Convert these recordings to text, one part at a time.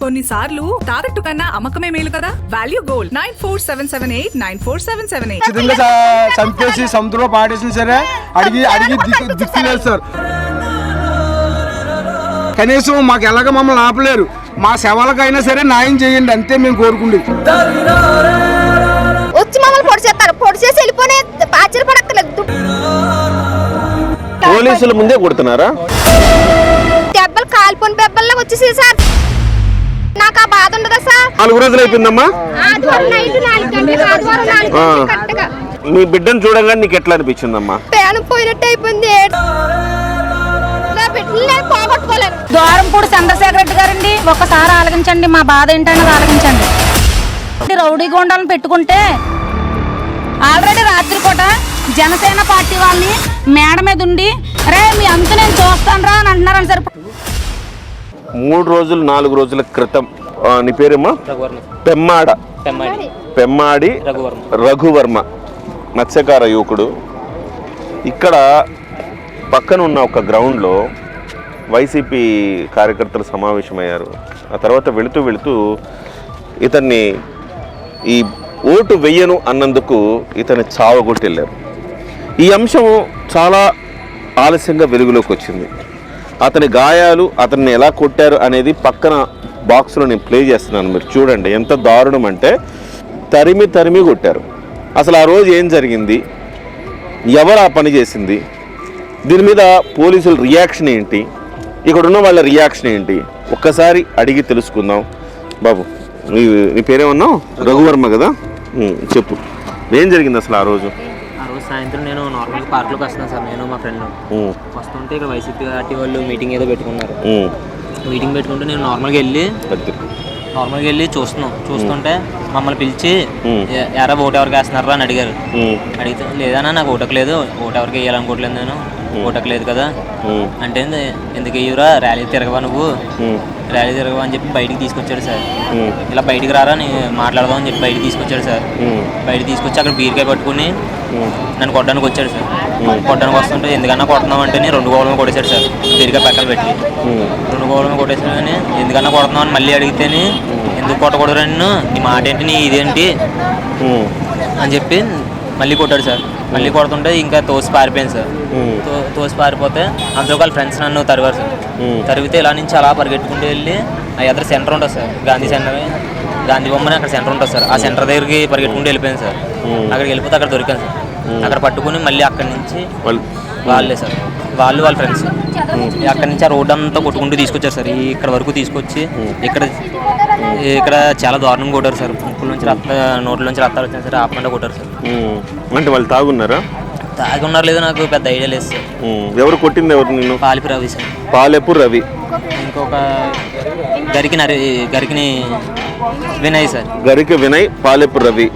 కొన్నిసార్లు తాకట్టు కన్నా అమ్మకమే మేలు కదా? Value gold nine four seven seven eight nine four seven seven eight ఖచ్చితంగా చంపేసి సముద్రంలో పాడేసిన సరే అడిగి అడిగి దిక్కు దిక్కులేదు సార్ కనీసం మాకు ఎలాగ మమ్మల్ని ఆపలేరు. మా శవాలకైనా సరే న్యాయం చేయండి అంతే మేము కోరుకుండే వచ్చి మమ్మల్ని పొడి చేస్తారు. పొడి చేసి వెళ్ళిపోనే ఆశ్చర్యపడక్కర్లేదు పోలీసుల ముందే కొడుతున్నారా? దెబ్బలు కాలిపోయిన దెబ్బల్లో వచ్చేసి సార్. నాకు ఆ బాధ ఉండదా సార్. నాలుగు రోజులు అయిపోయిందమ్మా. ఆదివారం నైట్ నాలుగు గంటలకు ఆదివారం నాలుగు ఆ. గంటలకు కరెక్ట్గా. మీ బిడ్డను చూడగానే నీకు ఎట్లా అనిపించిందమ్మా? పేనం పోయినట్టు అయిపోయింది. నా బిడ్డలు నేను పోగొట్టుకోలేను. ద్వారంపూడి చంద్రశేఖర రెడ్డి గారండి ఒక్కసారి ఆలగించండి మా బాధ ఏంటన్నది ఆలగించండి ఈ రౌడీ గోండాలను పెట్టుకుంటే ఆల్రెడీ రాత్రిపూట జనసేన పార్టీ వాళ్ళని మేడ మీద ఉండి రే మీ అంత నేను చూస్తాను రా అని అంటున్నారని సరే మూడు రోజులు నాలుగు రోజుల క్రితం నీ పేరేమ్మా? పెమ్మాడ. పెమ్మాడి. రఘువర్మ. మత్స్యకార యువకుడు. ఇక్కడ పక్కన ఉన్న ఒక గ్రౌండ్లో వైసీపీ కార్యకర్తలు సమావేశమయ్యారు. ఆ తర్వాత వెళుతూ వెళుతూ ఇతన్ని ఈ ఓటు వెయ్యను అన్నందుకు ఇతన్ని చావగొట్టి వెళ్ళారు ఈ అంశం చాలా ఆలస్యంగా వెలుగులోకి వచ్చింది. అతని గాయాలు అతన్ని ఎలా కొట్టారు అనేది పక్కన బాక్స్లో నేను ప్లే చేస్తున్నాను. మీరు చూడండి ఎంత దారుణం అంటే తరిమి తరిమి కొట్టారు. అసలు ఆ రోజు ఏం జరిగింది? ఎవరు ఆ పని చేసింది? దీని మీద పోలీసుల రియాక్షన్ ఏంటి? ఇక్కడ ఉన్న వాళ్ళ రియాక్షన్ ఏంటి? ఒక్కసారి అడిగి తెలుసుకుందాం. బాబు నీ పేరేమన్నావు? రఘువర్మ కదా? చెప్పు. ఏం జరిగింది అసలు ఆ రోజు? సాయంత్రం నేను నార్మల్గా పార్క్లోకి వస్తున్నాను సార్ నేను మా ఫ్రెండ్. వస్తుంటే ఇక్కడ వైసీపీ పార్టీ వాళ్ళు మీటింగ్ ఏదో పెట్టుకున్నారు. మీటింగ్ పెట్టుకుంటే నేను నార్మల్గా వెళ్ళి. నార్మల్గా వెళ్ళి చూస్తున్నాం చూస్తుంటే మమ్మల్ని పిలిచి ఉం. "ఎ- ఎరా ఓటు ఎవరికి వేస్తున్నారా? అని అడిగారు. అడిగితే లేదన్నా నాకు ఓటకు లేదు. ఓటు ఎవరికి వేయాలనుకోవట్లేదు నేను. ఓటకు లేదు కదా? అంటే "ఎందు- ఎందుకు వెయ్యురా ర్యాలీ తిరగవా నువ్వు? ర్యాలీ తిరగవా అని చెప్పి బయటికి తీసుకొచ్చాడు సార్. ఇలా బయటికి రారా అని మాట్లాడదాం అని చెప్పి బయటికి తీసుకొచ్చాడు సార్. బయటికి తీసుకొచ్చి అక్కడ బీరకాయ పట్టుకుని. నన్ను కొట్టడానికి వచ్చాడు సార్. కొట్టడానికి వస్తుంటే ఎందుకన్నా కొడుతున్నావు అంటే రెండు గోళం కొట్టేశాడు సార్. బీరకాయ పక్కన పెట్టి. రెండు గోళం కొట్టేసాడు కానీ ఎందుకన్నా కొడుతున్నావు అని మళ్ళీ అడిగితేనే ఎందుకు కొట్టకూడదు నన్ను? నీ మాట ఏంటి? నీ ఇదేంటి అని చెప్పి మళ్ళీ కొట్టాడు సార్. మళ్ళీ కొడుతుంటే ఇంకా తోసి పారిపోయింది సార్. తోసి పారిపోతే అందులో వాళ్ళ ఫ్రెండ్స్ నన్ను తరివారు సార్. ఉం. తరివితే ఇలా నుంచి అలా పరిగెట్టుకుంటూ వెళ్ళి ఆ ఎదురు సెంటర్ ఉంటుంది సార్. గాంధీ సెంటర్ గాంధీ బొమ్మని అక్కడ సెంటర్ ఉంటుంది సార్. ఆ సెంటర్ దగ్గరికి పరిగెట్టుకుంటూ వెళ్ళిపోయింది సార్. అక్కడికి వెళ్ళిపోతే అక్కడ దొరికాను సార్. అక్కడ పట్టుకుని మళ్ళీ అక్కడి నుంచి వాళ్ళు వాళ్ళే సార్. వాళ్ళు వాళ్ళ ఫ్రెండ్స్ అక్కడి నుంచి ఆ రోడ్ అంతా కొట్టుకుంటూ తీసుకొచ్చారు సార్. ఇక్కడ వరకు తీసుకొచ్చి ఇక్కడ ఇక్కడ చాలా దారుణంగా కొట్టారు సార్. ముక్కుల నుంచి రక్త నోట్ల నుంచి రక్తాలు వచ్చాయి సార్. ఆపకుండా కొట్టారు సార్. అంటే వాళ్ళు తాగున్నారా? తాగి ఉన్నారు లేదో నాకు పెద్ద ఐడియా లేదు సార్. ఎవరు కొట్టింది ఎవరు నిన్ను? పాలిపి రవి సార్. పాలెపు రవి. ఇంకొక గరికి నరి గరికిని వినయ్ సార్. గరిక వినయ్ పాలెపు రవి.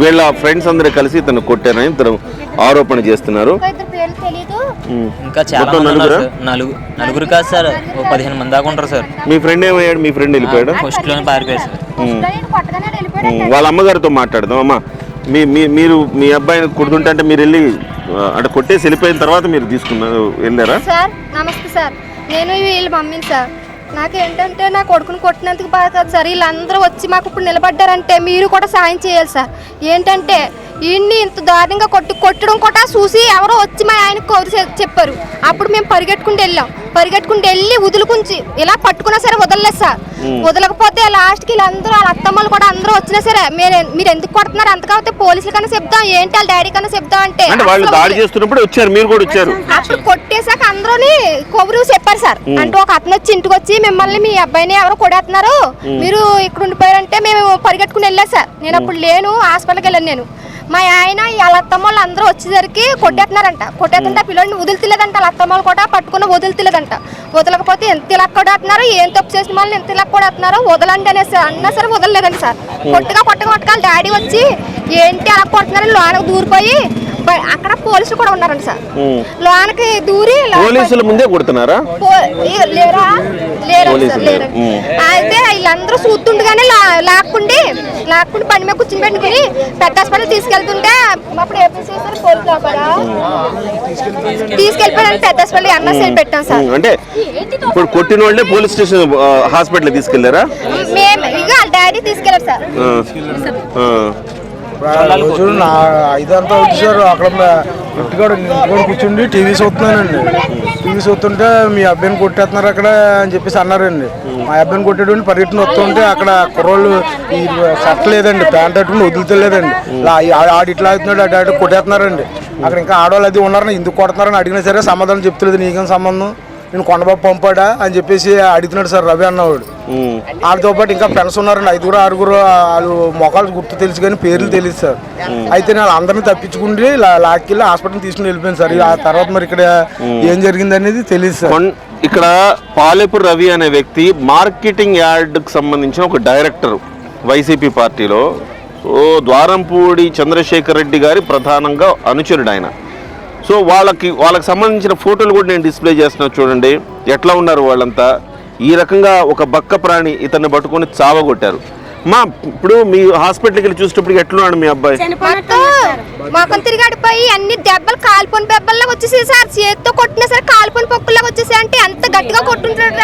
వీళ్ళ ఫ్రెండ్స్ అందరూ కలిసి ఇతను కొట్టారని ఇతను ఆరోపణ చేస్తున్నారు. ఇంకా చాలా మొత్తం మంది ఉన్నారు నలుగురా? సార్. నలుగురు నలుగురు కాదు సార్. ఓ పదిహేను మంది దాకా ఉంటారు సార్. మీ ఫ్రెండ్ ఏమయ్యాడు? మీ ఫ్రెండ్ వెళ్ళిపోయాడు? ఫస్ట్లోనే పారిపోయారు సార్. వాళ్ళ అమ్మగారితో మాట్లాడదాం. అమ్మా మీ మీ మీరు మీ అబ్బాయిని కొడుతుంటే అంటే మీరు వెళ్ళి అంటే కొట్టేసి వెళ్ళిపోయిన తర్వాత మీరు తీసుకున్నారు వెళ్ళారా? సార్ నమస్తే సార్. నేను వీళ్ళు మమ్మీని సార్. నాకేంటంటే నా కొడుకుని కొట్టినందుకు బాధ కాదు సార్. వీళ్ళందరూ వచ్చి మాకు ఇప్పుడు నిలబడ్డారంటే మీరు కూడా సాయం చేయాలి సార్. ఏంటంటే ఈయన్ని ఇంత దారుణంగా కొట్టి కొట్టడం కూడా చూసి ఎవరో వచ్చి మా ఆయనకు కౌరు చెప్పారు. అప్పుడు మేము పరిగెట్టుకుంటూ వెళ్ళాం. పరిగెట్టుకుంటూ వెళ్ళి వదులుకుంచి ఇలా పట్టుకున్నా సరే వదలలేదు సార్. వదలకపోతే లాస్ట్కి వీళ్ళందరూ వాళ్ళ అత్తమ్మలు కూడా అందరూ వచ్చినా సరే మీరు మీరు ఎందుకు కొడుతున్నారు? అంత కాకపోతే పోలీసుల కన్నా చెప్దాం ఏంటి వాళ్ళ డాడీ కన్నా చెప్దాం అంటే వాళ్ళు దాడి చేస్తున్నప్పుడు వచ్చారు మీరు కూడా వచ్చారు. అప్పుడు కొట్టేశాక అందరూని కొబ్బరి చెప్పారు సార్. అంటే ఒక అతను వచ్చి ఇంటికి వచ్చి మిమ్మల్ని మీ అబ్బాయిని ఎవరో కొడేస్తున్నారు. మీరు ఇక్కడ ఉండిపోయారంటే మేము పరిగెట్టుకుని వెళ్ళా సార్. నేను అప్పుడు లేను హాస్పిటల్కి వెళ్ళాను నేను. మా ఆయన వాళ్ళ అత్తమ్మలు అందరూ వచ్చేసరికి కొట్టేస్తున్నారంట కొట్టేస్తుంటే పిల్లల్ని వదులుతులేదంట. వాళ్ళ అత్తమ్మలు కూడా పట్టుకుని వదులుతులేదంట. వదలకపోతే ఎంత ఇలా కొడేస్తున్నారు ఏం తప్పు చేసిన వాళ్ళని ఎంత ఇలా కొడేస్తున్నారు వదలండి అనేసి అన్నా సరే వదలలేదండి సార్. కొట్టుగా కొట్టగా కొట్టగా డాడీ వచ్చి ఏంటి అలా కొడుతున్నారు లోనకు దూరిపోయి అక్కడ పోలీసులు కూడా ఉన్నారంట సార్. లోనకి దూరి పోలీసుల ముందే కొడుతున్నారా? లేరా? లేరా. అయితే వీళ్ళందరూ చూస్తుండగానే లాక్కుండి లాక్కుండి పని మీద కూర్చుని పెట్టుకుని పెద్ద హాస్పిటల్ తీసుకెళ్తుంటే అప్పుడు తీసుకెళ్ళిపోయాను పెద్ద హాస్పిటల్ అన్న సైడ్ పెట్టాం సార్. అంటే ఇప్పుడు కొట్టిన వాళ్ళే పోలీస్ స్టేషన్ హాస్పిటల్ తీసుకెళ్ళారా మేము ఇక డాడీ తీసుకెళ్ళారు సార్. రోజు నా ఇదంతా సార్ అక్కడ ఇంటికాడ ఇంటికాడ కూర్చుండి టీవీ చూస్తున్నానండి టీవీ చూస్తుంటే మీ అబ్బాయిని కొట్టేస్తున్నారు అక్కడ అని చెప్పేసి అన్నారండి. మా అబ్బాయిని కొట్టేటువంటి పర్యటన వస్తుంటే అక్కడ కుర్రోళ్ళు ఈ షర్ట్ లేదండి ప్యాంట్ అట్టుకుని వదులుతలేదండి. ఇలా ఆడు ఇట్లా అవుతున్నాడు అటు అటు కొట్టేస్తున్నారండి. అక్కడ ఇంకా ఆడవాళ్ళు అది ఉన్నారని ఎందుకు కొడుతున్నారని అడిగినా సరే సమాధానం చెప్తలేదు. నీకేం సంబంధం? నేను కొండబాబు పంపాడా అని చెప్పేసి అడుగుతున్నాడు సార్ రవి అన్నవాడు. వాళ్ళతో పాటు ఇంకా ఫ్రెండ్స్ ఉన్నారండి. ఐదుగురు ఆరుగురు వాళ్ళు మొఖాలు గుర్తు తెలుసు కానీ పేర్లు తెలియదు సార్. అయితే నేను అందరిని తప్పించుకుంటే లాక్కెళ్ళి హాస్పిటల్ తీసుకుని వెళ్ళిపోయాను సార్. ఆ తర్వాత మరి ఇక్కడ ఏం జరిగింది అనేది తెలియదు సార్. ఇక్కడ పాలేపు రవి అనే వ్యక్తి మార్కెటింగ్ యార్డ్కి సంబంధించిన ఒక డైరెక్టర్ వైసీపీ పార్టీలో. ద్వారంపూడి చంద్రశేఖర్ రెడ్డి గారి ప్రధానంగా అనుచరుడు ఆయన. సో వాళ్ళకి వాళ్ళకి సంబంధించిన ఫోటోలు కూడా నేను డిస్ప్లే చేస్తున్నాను చూడండి. ఎట్లా ఉన్నారు వాళ్ళంతా? ఈ రకంగా ఒక బక్క ప్రాణి ఇతన్ని పట్టుకొని చావగొట్టారు. మా ఇప్పుడు మీ హాస్పిటల్కి వెళ్ళి చూసేటప్పుడు ఎట్లున్నాడు మీ అబ్బాయి? మొఖం తిరిగాడిపోయి అన్ని దెబ్బలు కాలిపోయిన దెబ్బల్లా వచ్చేసాయి సార్. చేతితో కొట్టినా సరే కాలిపోయిన పొక్కుల్లాగా వచ్చేసాయి. అంటే ఎంత గట్టిగా కొట్టుంటాడు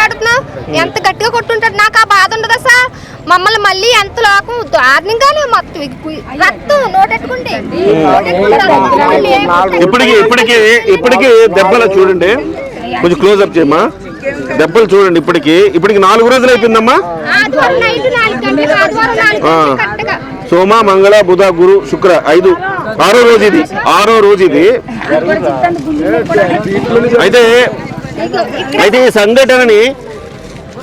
ఎంత గట్టిగా కొట్టుంటాడు? నాకు ఆ బాధ ఉండదా సార్? మమ్మల్ని మళ్ళీ ఎంత లోకం దారుణంగానే మొత్తం ఇగ్గు- రక్తం నోటెట్టుకుంటే ఇప్పటికి ఇప్పటికి ఇప్పటికి దెబ్బలు చూడండి. కొంచెం క్లోజ్ అప్ చేయమ్మా. దెబ్బలు చూడండి ఇప్పటికి. ఇప్పటికి నాలుగు రోజులు అయిపోయిందమ్మా. సోమ మంగళ బుధ గురు శుక్ర ఐదు. ఆరో రోజు ఇది. ఆరో రోజు ఇది. అయితే అయితే ఈ సంఘటనని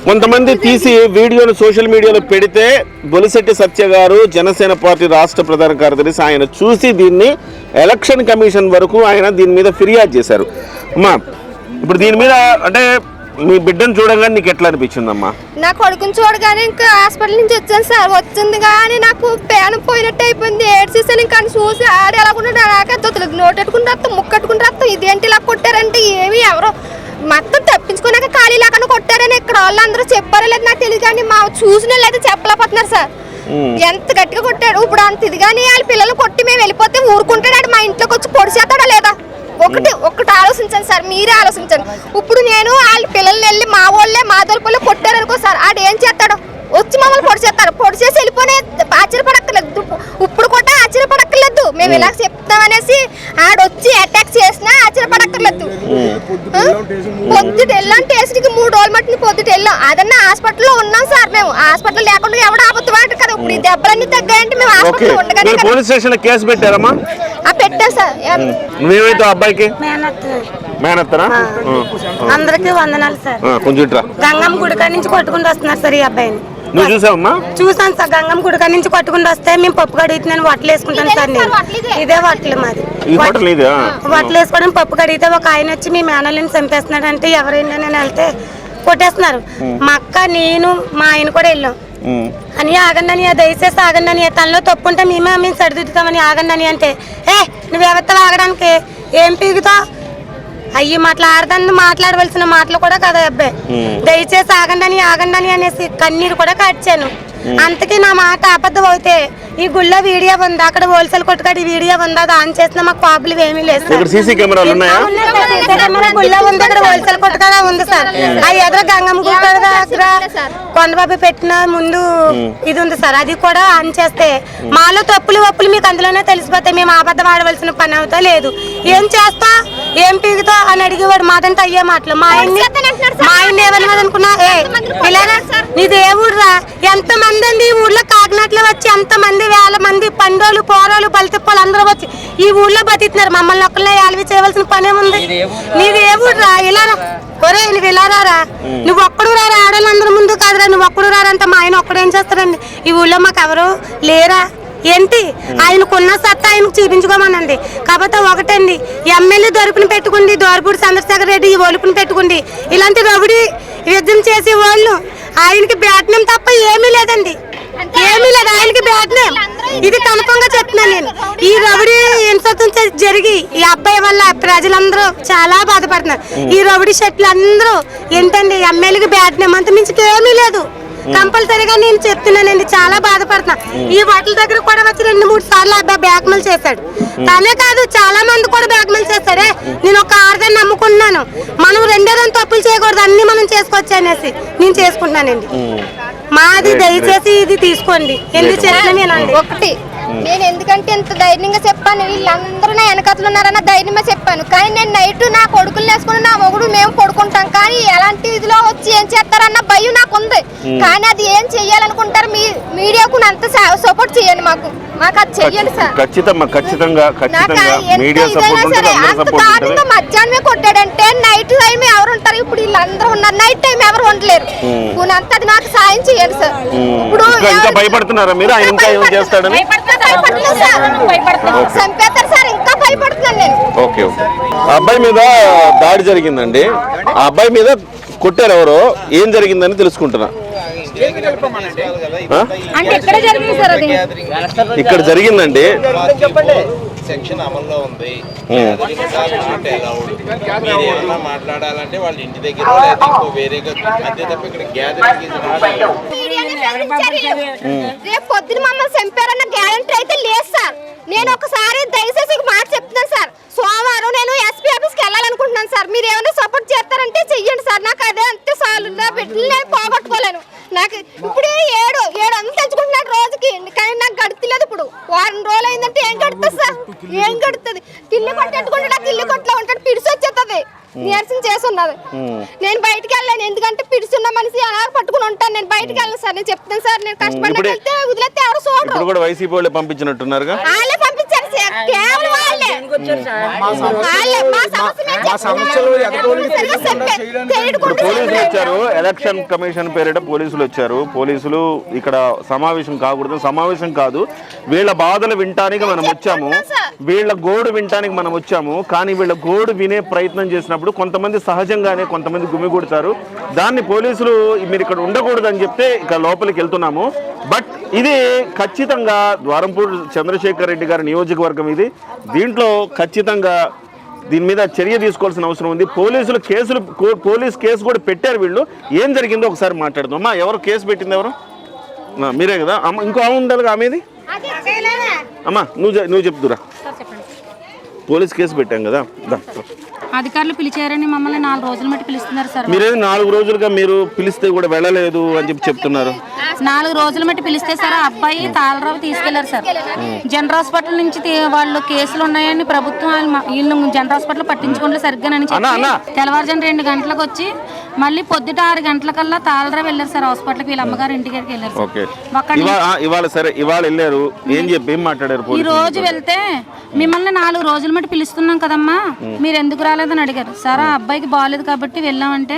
కొంతమంది తీసి వీడియోను సోషల్ మీడియాలో పెడితే బొలిశెట్టి సత్య గారు జనసేన పార్టీ రాష్ట్ర ప్రధాన కార్యదర్శి ఆయన చూసి దీన్ని ఎలక్షన్ కమిషన్ వరకు ఆయన దీని మీద ఫిర్యాదు చేశారు. అమ్మా ఇప్పుడు దీని మీద అంటే మీ బిడ్డను చూడగానే నీకు ఎట్లా అనిపించిందమ్మా? నా కొడుకుని చూడగానే ఇంకా హాస్పిటల్ నుంచి వచ్చాను సార్. వచ్చింది కానీ నాకు పేనం పోయినట్టు అయిపోయింది. ఏడ్చేసాను ఇంకా చూసి ఆడు ఎలా ఉన్నాడు నాకే తొత్తలేదు నోటెట్టుకుని రక్తం ముక్కట్టుకుని రక్తం ఇదేంటి ఇలా కొట్టారంటే ఏమి ఎవరో. మొత్తం తప్పించుకున్నాక ఖాళీ లేకుండా కొట్టారని ఇక్కడ వాళ్ళందరూ చెప్పారో లేదు నాకు తెలియదు కానీ మా చూసిన అయితే చెప్పలేకపోతున్నారు సార్. ఎంత గట్టిగా కొట్టాడు. ఇప్పుడు అంత ఇది కానీ వాళ్ళ పిల్లలు కొట్టి మేము వెళ్ళిపోతే ఊరుకుంటాడు. మా ఇంట్లోకి వచ్చి పొడిచేస్తాడా లేదా. ఒకటి ఒకటి ఆలోచించండి సార్ మీరే ఆలోచించండి. ఇప్పుడు నేను వాళ్ళ పిల్లల్ని వెళ్ళి మా వాళ్ళే మా దొరుకులో కొట్టారనుకో సార్ ఆడు ఏం చేస్తాడు? వచ్చి మమ్మల్ని పొడి చేస్తారు. పొడి చేసి వెళ్ళిపోనే ఆశ్చర్యపడక్కర్లేదు. ఇప్పుడు కూడా ఆశ్చర్యపడక్కర్లేదు. మేము ఇలా చెప్తామనేసి ఆడొచ్చి అటాక్ చేసినా ఆశ్చర్యపడక్కర్లేదు? పొద్దుట వెళ్ళాం టేస్ట్కి మూడు రోజులు మట్టిని పొద్దుట వెళ్ళాం. అదన్నా హాస్పిటల్లో ఉన్నాం సార్ మేము. హాస్పిటల్ లేకుండా ఎవడ అబద్ధం ఆడరు కదా. ఇప్పుడు ఈ దెబ్బలన్నీ తగ్గాయంటే మేము హాస్పిటల్ ఉండగానే. పోలీస్ స్టేషన్లో కేసు పెట్టారమ్మా? సార్. నువ్వేమైతే అబ్బాయికి? మేనత్తనా? అందరికీ వందనాలు సార్. కొంచెం గంగమ్మ గుడికాడ నుంచి కొట్టుకుంటూ వస్తున్నారు సార్ ఈ అబ్బాయిని. నువ్వు చూసావమ్మా? చూసాను సార్. గంగమ్మ గుడికాడ నుంచి కొట్టుకుంటూ వస్తే మేము పప్పు కడిగితే నేను వట్టలు వేసుకుంటాను సార్ నేను. ఇదే వట్టలు మాది. వట్టలు వేసుకోవడం పప్పు కడిగితే ఒక ఆయన వచ్చి మీ మేనల్ని చంపేస్తున్నాడు అంటే ఎవరైనా నేను వెళ్తే కొట్టేస్తున్నారు. మా అక్క నేను మా ఆయన కూడా వెళ్ళాం. అని ఆగండి అని దయచేసి ఆగండి అని తనలో తప్పు ఉంటే మేమే మేము సరిదిద్దుతామని ఆగండి అని అంటే ఏ నువ్వు ఎవరితో ఆగడానికి ఏం పీగుతావు అయ్యి మాట్లాడదాన్ని మాట్లాడవలసిన మాటలు కూడా కదా అబ్బాయి దయచేసి ఆగండి అని ఆగండి అని అనేసి కన్నీరు కూడా కట్టాను అంతకీ నా మాట అబద్ధం అవుతే ఈ గుళ్ళో వీడియో ఉంది? అక్కడ హోల్సేల్ కొట్టుకాడ ఈ వీడియో ఉంది? అది ఆన్ చేసిన మాకు ప్రాబ్లం ఏమీ లేదు గుళ్ళో ఉంది. అక్కడ హోల్సేల్ కొట్టుకాడ ఉంది సార్. ఆ ఎదురు గంగమ్మ గుడి కాడ దగ్గర కొండబాబు పెట్టిన ముందు ఇది ఉంది సార్. అది కూడా ఆన్ చేస్తే మాలో తప్పులు ఒప్పులు మీకు అందులోనే తెలిసిపోతాయి. మేము అబద్ధం ఆడవలసిన పని అవుతా లేదు. ఏం చేస్తా? ఏం పీగుతా అని అడిగేవాడు మాదంటే అయ్యే మాటలు. మా ఆయన్ని మా ఆయన ఏమన్నది అనుకున్నా ఏ ఇలాగా నీది ఏ ఊర్రా ఎంత మంది అండి ఈ ఊర్లో కాకినాడలో వచ్చి ఎంత మంది వేల మంది పండోలు పోరోలు బలితిప్పాలు అందరూ వచ్చి ఈ ఊర్లో బతుకుతున్నారు. మమ్మల్ని ఒక్కళ్ళే ఏలవి చేయవలసిన పనే ఉంది నీది ఏ ఊర్రా? ఇలా రా. ఒరే నువ్వు ఇలా రారా? నువ్వు ఒక్కడు రారా? ఆడవాళ్ళందరి ముందు కాదురా నువ్వు ఒక్కడు రారా అంటే మా ఆయన ఒక్కడు ఏం చేస్తారండి ఈ ఊళ్ళో మాకు ఎవరు లేరా? ఏంటి? ఆయనకున్న సత్తా ఆయనకు చూపించుకోమనండి. కాకపోతే ఒకటండి ఎమ్మెల్యే దొరుకుని పెట్టుకుంది దోరపూడి చంద్రశేఖర్ రెడ్డి ఈ ఒలుపుని పెట్టుకుంది. ఇలాంటి రవిడి యుద్ధం చేసే వాళ్ళు ఆయనకి బ్యాట్ నేమ్ తప్ప ఏమీ లేదండి. ఏమీ లేదు ఆయనకి బ్యాట్ నేమ్ ఇది కన్ఫర్మ్గా చెప్తున్నాను నేను. ఈ రౌడీ ఇన్సూరెన్స్ జరిగి ఈ అబ్బాయి వల్ల ప్రజలందరూ చాలా బాధపడుతున్నారు. ఈ రౌడీ షర్ట్లు అందరూ ఏంటండి ఎమ్మెల్యేకి బ్యాట్ నేమ్ అంత మించి ఏమీ లేదు. కంపల్సరీగా నేను చెప్తున్నానండి చాలా బాధపడుతున్నా. ఈ వాటిల దగ్గర కూడా వచ్చి రెండు మూడు సార్లు అబ్బాయి బ్యాక్మెల్ చేశాడు. తనే కాదు చాలా మంది కూడా బ్యాక్మెల్ చేస్తాడే నేను ఒక ఆరుదాన్ని నమ్ముకున్నాను. మనం రెండో దాన్ని తప్పులు చేయకూడదు అన్ని మనం చేసుకోవచ్చు అనేసి నేను చేసుకుంటున్నానండి. మాది దయచేసి ఇది తీసుకోండి. ఎందుకు నేను ఒకటి నేను ఎందుకంటే ఇంత ధైర్యంగా చెప్పాను. వీళ్ళందరూ నా వెనకతలు ఉన్నారన్న ధైర్యంగా చెప్పాను. కానీ నేను నైట్ నా కొడుకులు వేసుకుని నా మొగుడు మేము పడుకుంటాం. కానీ ఎలాంటి ఇదిలో వచ్చి ఏం చేస్తారన్న భయం నాకు ఉంది కానీ అది ఏం చెయ్యాలనుకుంటారు మీ మీడియాకు అంత సపోర్ట్ చేయండి మాకు. మాకు అది చెయ్యండి సార్. ఖచ్చితంగా మీడియా సపోర్ట్ మధ్యాహ్నమే కొట్టాడంటే నైట్ టైం ఎవరు ఉంటారు? ఇప్పుడు వీళ్ళందరూ ఉన్నారు. నైట్ టైం ఎవరు ఉండలేరు. అంత అది నాకు సాయం చేయండి సార్. ఇప్పుడు ఇంకా భయపడుతున్నారా మీరు? ఆయన ఇంకా ఏం చేస్తాడని. చంపేస్తారు సార్ ఇంకా భయపడుతున్నాను నేను. Okay okay. ఆ అబ్బాయి మీద దాడి జరిగిందండి. ఆ అబ్బాయి మీద కొట్టారు ఎవరో ఏం జరిగిందని తెలుసుకుంటున్నా. ఆ? అంటే ఎక్కడ జరిగింది సార్ అది? ఇక్కడ జరిగిందండి. సెక్షన్ అమల్లో ఉంది. మాట్లాడాలంటే వాళ్ళ ఇంటి దగ్గర లేదా ఇంకో వేరేగా అంతే తప్ప ఇక్కడ గ్యాదరింగ్ రేపు పొద్దున మమ్మల్ని చంపారన్న గ్యారంటీ అయితే లేదు సార్. నేను ఒకసారి దయచేసి ఒక మాట చెప్తున్నాను సార్. సోమవారం నేను ఎస్పీ ఆఫీస్కి వెళ్ళాలనుకుంటున్నాను సార్. మీరు ఏమైనా సపోర్ట్ చేస్తారంటే చెయ్యండి సార్. నాకు అదే అంతే చాలు. నా బిడ్డలు నేను పోగొట్టుకోలేను. నాకు ఇప్పుడు ఏడు ఏడు అంత తెచ్చుకుంటున్నాడు రోజుకి. కానీ నాకు గడుతులేదు ఇప్పుడు. వారం రోజులు అయిందంటే ఏం గడుతుంది సార్? ఏం గడుతుంది కిల్లి కొట్టేట్టుకుంటే నాకు కిల్లి కొట్లో ఉంటాడు. పిడిసి వచ్చేస్తుంది నీరసం చేసి ఉన్నది నేను బయటికి వెళ్ళాను ఎందుకంటే పిడుచున్న మనిషి అలా పట్టుకుని ఉంటాను. నేను బయటికి వెళ్ళను సార్. నేను చెప్తాను సార్. నేను కష్టపడి వెళ్తే వదిలేస్తే ఎవరు చూడరు. ఇప్పుడు కూడా వైసీపీ వాళ్ళే పంపించినట్టున్నారుగా? వాళ్ళే పంపించారు సార్. కేవలం పోలీసులు వచ్చారు ఎలక్షన్ కమిషన్ పేరిట పోలీసులు వచ్చారు పోలీసులు ఇక్కడ సమావేశం కాకూడదు సమావేశం కాదు వీళ్ళ బాధలు వినటానికి మనం వచ్చాము వీళ్ళ గోడు వినటానికి మనం వచ్చాము కానీ వీళ్ళ గోడు వినే ప్రయత్నం చేసినప్పుడు కొంతమంది సహజంగానే కొంతమంది గుమిగూడతారు దాన్ని పోలీసులు మీరు ఇక్కడ ఉండకూడదు అని చెప్తే ఇక్కడ లోపలికి వెళ్తున్నాము బట్ ఇది ఖచ్చితంగా ద్వారంపూర్ చంద్రశేఖర్ రెడ్డి గారి నియోజకవర్గం ఇది దీంట్లో ఖచ్చితంగా దీని మీద చర్య తీసుకోవాల్సిన అవసరం ఉంది. పోలీసులు కేసులు పోలీస్ కేసు కూడా పెట్టారు వీళ్ళు. ఏం జరిగిందో ఒకసారి మాట్లాడదాం. అమ్మా ఎవరు కేసు పెట్టింది ఎవరు? మీరే కదా. అమ్మ ఇంకో ఆమె ఉండాలి ఆమె ఇది అదే చేయలేదా? అమ్మా నువ్వు నువ్వు చెప్తురా పోలీస్ కేసు పెట్టాం కదా. అధికారులు పిలిచారని మమ్మల్ని నాలుగు రోజులు మట్టి పిలుస్తున్నారు సార్ మీరేది నాలుగు రోజులుగా మీరు పిలిస్తే కూడా వెళ్ళలేదు అని చెప్పి చెప్తున్నారు. నాలుగు రోజుల మట్టి పిలిస్తే సార్ అబ్బాయి తాళరావు తీసుకెళ్ళారు సార్. జనరల్ హాస్పిటల్ నుంచి వాళ్ళు కేసులు ఉన్నాయని ప్రభుత్వం వాళ్ళు జనరల్ హాస్పిటల్ పట్టించుకుంటే సరిగ్గానని. చెప్పి తెల్లవారుజాము రెండు గంటలకు వచ్చి మళ్ళీ పొద్దుట ఆరు గంటలకల్లా తాళరావు వెళ్ళారు సార్ హాస్పిటల్కి. వీళ్ళ అమ్మగారు ఇంటికి వెళ్ళారు ఇవాళ సరే ఇవాళ వెళ్ళారు. ఏం చెప్పి ఏం మాట్లాడారు ఈ రోజు వెళ్తే మిమ్మల్ని నాలుగు రోజుల మట్టి పిలుస్తున్నాం కదమ్మా. మీరు ఎందుకు రాలేదని అడిగారు. సార్ ఆ అబ్బాయికి బాగాలేదు కాబట్టి వెళ్ళామంటే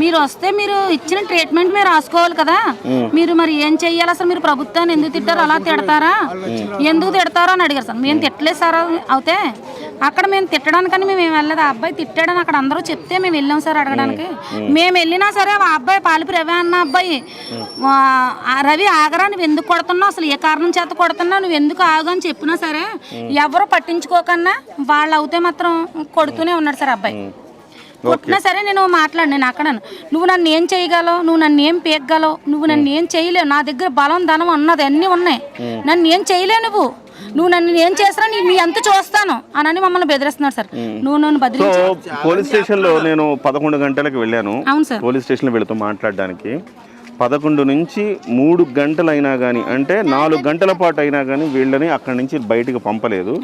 మీరు వస్తే మీరు ఇచ్చిన ట్రీట్మెంట్ మీరు రాసుకోవాలి కదా. మీరు మరి ఏం చెయ్యాలి? అసలు మీరు ప్రభుత్వాన్ని ఎందుకు తిట్టారు? అలా తిడతారా? ఎందుకు తిడతారో? అని అడిగారు సార్. మేము తిట్టలేదు సార్ అవుతే. అక్కడ మేము తిట్టడానికని మేము ఏం వెళ్ళలేదు. ఆ అబ్బాయి తిట్టాడని అక్కడ అందరూ చెప్తే మేము వెళ్ళాం సార్ అడగడానికి. మేము. వెళ్ళినా సరే ఆ అబ్బాయి పాలిపి రవి అన్న అబ్బాయి రవి ఆగరా? నువ్వు ఎందుకు కొడుతున్నావు? అసలు ఏ కారణం చేత కొడుతున్నావు? నువ్వు ఎందుకు ఆగు అని చెప్పినా సరే ఎవరు పట్టించుకోకన్నా వాళ్ళు అవుతే మాత్రం కొడుతూనే ఉన్నాడు సార్ అబ్బాయి. కొట్టినా సరే నేను మాట్లాడు నేను అక్కడ నువ్వు నన్ను ఏం చేయగలవు? నువ్వు నన్ను ఏం పీకగలవు? నువ్వు నన్ను ఏం చేయలేవు? నా దగ్గర బలం ధనం అన్నది అన్నీ ఉన్నాయి. నన్ను ఏం చేయలేవు నువ్వు? నువ్వు నన్ను ఏం చేసినా నీ అంత చూస్తాను. అని మమ్మల్ని బెదిరిస్తున్నాడు సార్. నువ్వు నన్ను సో బదిలించు పోలీస్ స్టేషన్లో నేను పదకొండు గంటలకు వెళ్ళాను. అవును సార్. పోలీస్ స్టేషన్ వెళుతూ మాట్లాడడానికి. పదకొండు నుంచి మూడు గంటలు అయినా కానీ అంటే నాలుగు గంటల పాటు. అయినా కానీ వీళ్ళని అక్కడి నుంచి బయటకు పంపలేదు.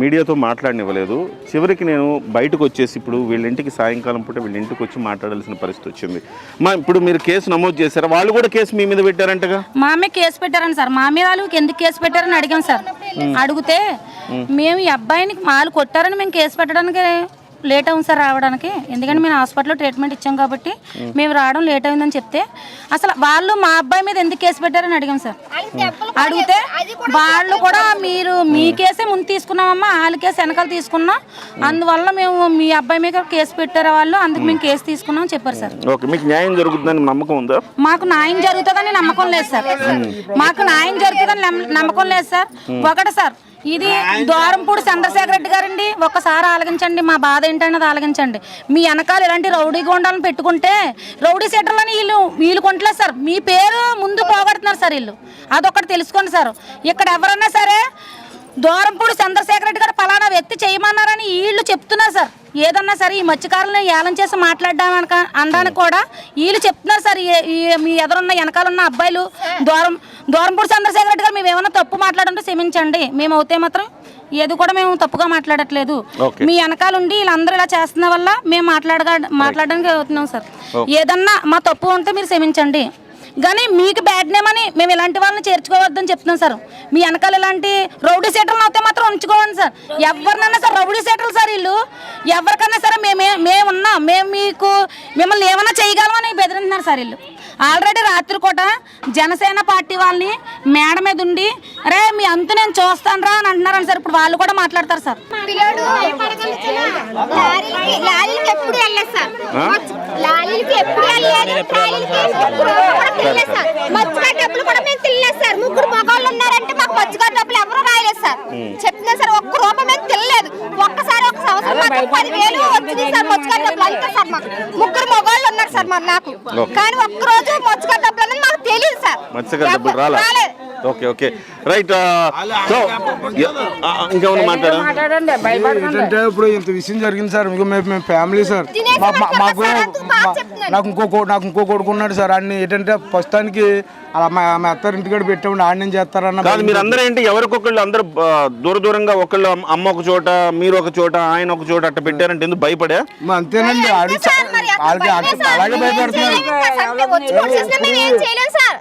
మీడియాతో మాట్లాడనివ్వలేదు. చివరికి నేను బయటకు వచ్చేసి ఇప్పుడు వీళ్ళ ఇంటికి సాయంకాలం పూట వీళ్ళ ఇంటికి వచ్చి మాట్లాడాల్సిన పరిస్థితి వచ్చింది. మా ఇప్పుడు మీరు కేసు నమోదు చేశారా? వాళ్ళు కూడా కేసు మీ మీద పెట్టారంటగా? మా మీద కేసు పెట్టారని సార్. మా మీద వాళ్ళు ఎందుకు కేసు పెట్టారని అడిగాం సార్. అడిగితే మేము ఈ అబ్బాయిని మాలు కొట్టారని మేము కేసు పెట్టడానికి లేట్ అవుతుంది సార్ రావడానికి. ఎందుకంటే మేము హాస్పిటల్లో ట్రీట్మెంట్ ఇచ్చాం కాబట్టి మేము రావడం లేట్ అయిందని చెప్తే అసలు వాళ్ళు మా అబ్బాయి మీద ఎందుకు కేసు పెట్టారని అడిగాం సార్. అడిగితే వాళ్ళు కూడా మీరు మీ కేసే ముందు తీసుకున్నామమ్మా వాళ్ళ కేసు వెనకాల తీసుకున్నాం. అందువల్ల మేము మీ అబ్బాయి మీద కేసు పెట్టారు వాళ్ళు అందుకు మేము కేసు తీసుకున్నాం చెప్పారు సార్. ఓకే మీకు న్యాయం జరుగుతుందని నమ్మకం ఉందా? మాకు న్యాయం జరుగుతుందని నమ్మకం లేదు సార్. మాకు న్యాయం జరుగుతుందని నమ్మ- నమ్మకం లేదు సార్. ఒకటి సార్ ఇది దూరంపూడి చంద్రశేఖర రెడ్డి గారండి. ఒక్కసారి ఆలగించండి మా బాధ ఏంటన్నది ఆలగించండి మీ వెనకాల ఇలాంటి రౌడీ గుండాలను పెట్టుకుంటే రౌడీ సెటర్లని వీళ్ళు వీళ్ళు కొంటలేదు సార్. మీ పేరు ముందు పోగొడుతున్నారు సార్ వీళ్ళు. అదొకటి తెలుసుకోండి సార్. ఇక్కడ ఎవరన్నా సరే దూరంపూడి చంద్రశేఖర రెడ్డి గారు పలానా వ్యక్తి చేయమన్నారని వీళ్ళు చెప్తున్నారు సార్. ఏదన్నా సరే ఈ మత్స్యకారులను ఏలం చేసి మాట్లాడడానికి అనడానికి కూడా వీళ్ళు చెప్తున్నారు సార్. మీ ఎదురున్న వెనకాల ఉన్న అబ్బాయిలు దూరం దూరంపూడి చంద్రశేఖర రెడ్డి గారు మేము ఏమైనా తప్పు మాట్లాడుంటే క్షమించండి. మేము అవుతే మాత్రం ఏది కూడా మేము తప్పుగా మాట్లాడట్లేదు. మీ వెనకాల ఉండి వీళ్ళందరూ ఇలా చేస్తున్న వల్ల మేము మాట్లాడగా మాట్లాడడానికి అవుతున్నాం సార్. ఏదన్నా మా తప్పు ఉంటే మీరు క్షమించండి. కానీ మీకు బ్యాడ్ నేమ్ అని మేము ఇలాంటి వాళ్ళని చేర్చుకోవద్దని చెప్తున్నాం సార్. మీ వెనకాల ఇలాంటి రౌడీ సీటర్లు అయితే మాత్రం ఉంచుకోవాలి సార్. ఎవరినన్నా సార్ రౌడీ సీటర్లు సార్ వీళ్ళు. ఎవరికన్నా సరే మేమే మేమున్నాం మేము మీకు మిమ్మల్ని ఏమన్నా చేయగలమని బెదిరింటున్నారు సార్ వీళ్ళు. ఆల్రెడీ రాత్రిపూట జనసేన పార్టీ వాళ్ళని మేడ మీద ఉండి అరే మీ అంతు నేను చూస్తాను రా అని అంటున్నారని సార్. ఇప్పుడు వాళ్ళు కూడా మాట్లాడతారు సార్. ముగ్గురు మగవాళ్ళు ఉన్నారంటే మాకు మజ్జిగ డబ్బులు ఎవరు రాయలేదు సార్. చెప్తున్నా సార్ ఒక్క రూపాయి తినలేదు ఒక్కసారి ఒక సంవత్సరం పదివేలు వచ్చింది సార్ మజ్జిగ డబ్బులు అంతే సార్ మాకు. ముగ్గురు మగవాళ్ళు ఉన్నారు సార్ మరి నాకు. కానీ ఒక్క రోజు మజ్జిగ డబ్బులు అనేది మాకు తెలియదు సార్. రాలేదు. Okay okay. రైట్ సో ఇంకేమైనా మాట్లాడా ఏంటంటే ఇప్పుడు ఇంత విషయం జరిగింది సార్ ఇంకో మేము మేము ఫ్యామిలీ సార్. తినేసి మా- మా- మాకు. నాకు ఇంకో నాకు ఇంకో కొడుకు ఉన్నాడు సార్ అన్ని ఏంటంటే ప్రస్తుతానికి అలా మా మా అత్తారు ఇంటికాడ పెట్టాము ఆడిని చేస్తారన్న కాదు మీరు అందరూ ఏంటి ఎవరికొకళ్ళు అందరూ దూర దూరంగా ఒకళ్ళు అమ్మ- ఒక చోట మీరు ఒక చోట ఆయన ఒక చోట అట్ట పెట్టారంటే ఎందుకు భయపడా? మా అంతేనండి. అలాగే ఏం భయపడుతున్నారు.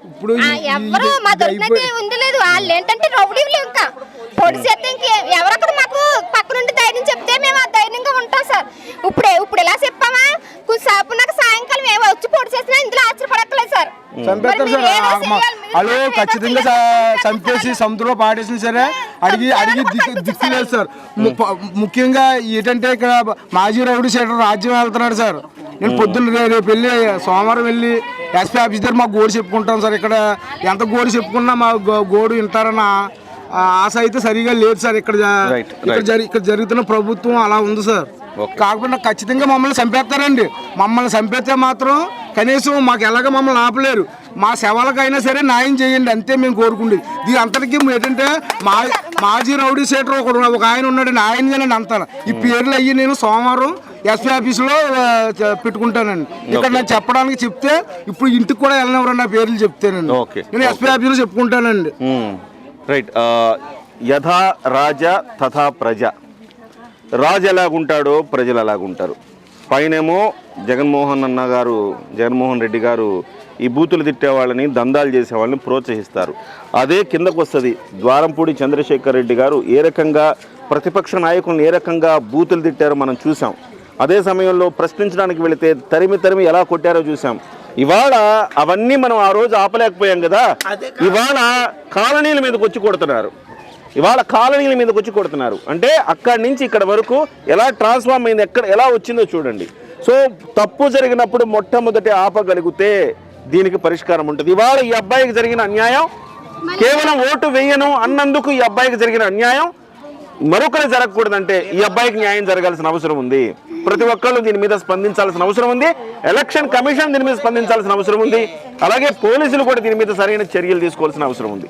ఇప్పుడు ఆ, ఈ- ఎవ్వరు ఇది- మా ఇది దొరికినట్టు అయిపోయి- ఉంది లేదు వాళ్ళు ఏంటంటే రౌడీలు ఇంకా. పొడి చేస్తే ఇంక ఎవరక్కడ మాకు పక్క నుండి ధైర్యం చెప్తే మేము ఆ ధైర్యంగా ఉంటాం సార్. ఇప్పుడు ఇప్పుడు ఎలా చెప్పామా? కొంచెంసేపు నాకు సాయంకాలం ఏమో వచ్చి పొడి చేసినా ఇందులో ఆశ్చర్యపడక్కలేదు సార్. వాళ్ళు ఖచ్చితంగా చంపేసి సముద్రంలో పాడేసిన సరే అడిగి అడిగి దిక్కు లేదు సార్. ముఖ్యంగా ఏంటంటే ఇక్కడ మాజీ రౌడీ సైడర్ రాజ్యం వెళ్తున్నాడు సార్. నేను పొద్దున్న రేపు వెళ్ళి సోమవారం వెళ్ళి ఎస్పీ ఆఫీస్ దగ్గర మాకు గోడు చెప్పుకుంటాం సార్. ఇక్కడ ఎంత గోడు చెప్పుకున్నా మా గోడు వింటారన్న ఆశ అయితే సరిగా లేదు సార్. ఇక్కడ ఇక్కడ ఇక్కడ జరుగుతున్న ప్రభుత్వం అలా ఉంది సార్. కాకపోతే ఖచ్చితంగా మమ్మల్ని చంపేస్తారండి. మమ్మల్ని చంపేస్తే మాత్రం కనీసం మాకు ఎలాగ మమ్మల్ని ఆపలేరు. మా శవాలకైనా సరే న్యాయం చేయండి. అంతే మేము కోరుకుండేది. దీని అంతటికి ఏంటంటే మా మాజీ రౌడీ సేటర్ ఒకడు ఒక ఆయన ఉన్నాడండి. ఆయన అంతా. ఈ పేర్లు అయ్యి నేను సోమవారం ఎస్పీ ఆఫీస్లో పెట్టుకుంటానండి. ఇక్కడ నేను చెప్పడానికి చెప్తే ఇప్పుడు ఇంటికి కూడా వెళ్ళినవరు నా పేర్లు చెప్తానండి. నేను ఎస్పీ ఆఫీస్లో చెప్పుకుంటానండి. రైట్. యథా రాజ తథా ప్రజ. రాజు ఎలాగుంటాడో ప్రజలు ఎలాగుంటారు పైనేమో జగన్మోహన్ అన్న గారు జగన్మోహన్ రెడ్డి గారు ఈ బూతులు తిట్టే వాళ్ళని దందాలు చేసే వాళ్ళని ప్రోత్సహిస్తారు. అదే కిందకు వస్తుంది ద్వారంపూడి చంద్రశేఖర్ రెడ్డి గారు. ఏ రకంగా ప్రతిపక్ష నాయకులను ఏ రకంగా బూతులు తిట్టారో మనం చూసాం. అదే సమయంలో ప్రశ్నించడానికి వెళితే తరిమి తరిమి ఎలా కొట్టారో చూసాం ఇవాళ అవన్నీ మనం ఆ రోజు ఆపలేకపోయాం కదా. ఇవాళ కాలనీల మీదకి వచ్చి కొడుతున్నారు. ఇవాళ కాలనీల మీదకి వచ్చి కొడుతున్నారు. అంటే అక్కడి నుంచి ఇక్కడ వరకు ఎలా ట్రాన్స్ఫార్మ్ అయింది ఎక్కడ ఎలా వచ్చిందో చూడండి. సో తప్పు జరిగినప్పుడు మొట్టమొదటి ఆపగలిగితే దీనికి పరిష్కారం ఉంటుంది. ఇవాళ ఈ అబ్బాయికి జరిగిన అన్యాయం కేవలం ఓటు వేయను అన్నందుకు ఈ అబ్బాయికి జరిగిన అన్యాయం మరొకరు జరగకూడదంటే ఈ అబ్బాయికి న్యాయం జరగాల్సిన అవసరం ఉంది. ప్రతి ఒక్కళ్ళు దీని మీద స్పందించాల్సిన అవసరం ఉంది. ఎలక్షన్ కమిషన్ దీని మీద స్పందించాల్సిన అవసరం ఉంది. అలాగే పోలీసులు కూడా దీని మీద సరైన చర్యలు తీసుకోవాల్సిన అవసరం ఉంది.